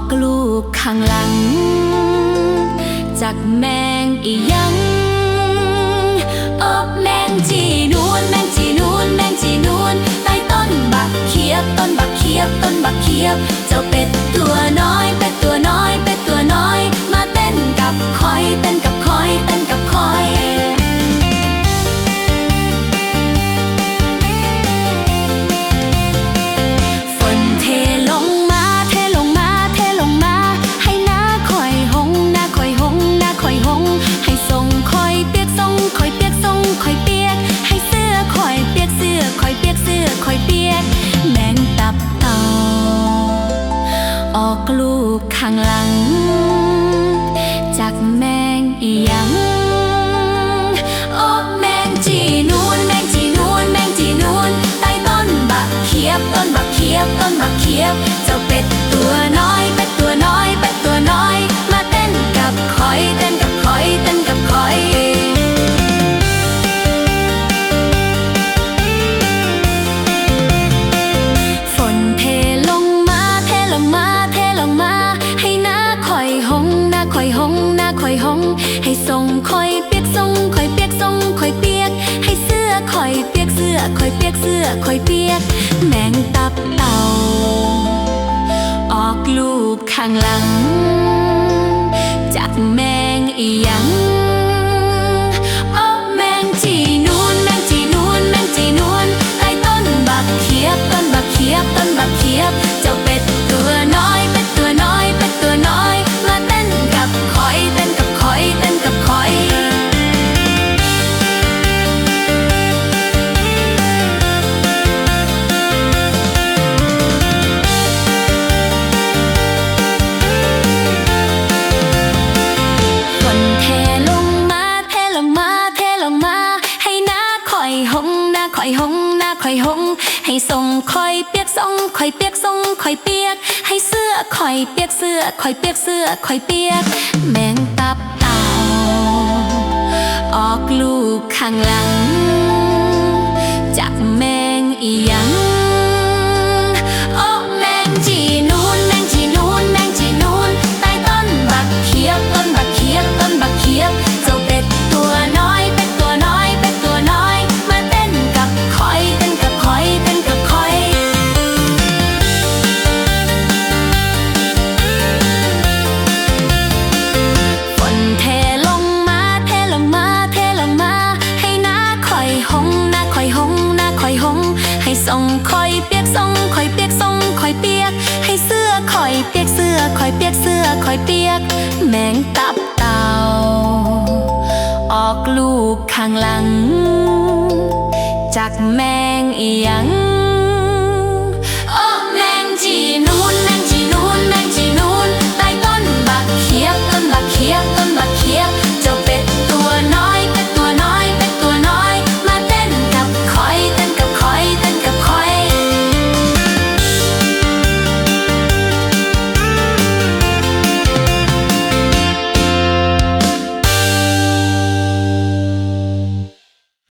อกลูกข้างหลัง จากแมงอียัง อบแมงจี thằng lặng คอยห้อง ให้ส่งคอยเปียกส่งคอยเปียกส่งคอยเปียก ให้เสื้อคอยเปียกเสื้อคอยเปียกเสื้อคอยเปียก แมงตับเต่า ออกลูกข้างหลัง จากแมงอีหยัง ให้ทรงคอยเปียกทรงคอยเปียกทรงคอยเปียก ให้เสื้อคอยเปียกเสื้อคอยเปียกเสื้อคอยเปียก แมงตับเต่าออกลูกข้างหลัง จับแมงอีหยัง ส่งคอยเปียกส่งคอยเปียกส่งคอยเปียก ให้เสื้อคอยเปียกเสื้อคอยเปียกเสื้อคอยเปียก แมงตับเต่าออกลูกข้างหลัง จากแมงอียัง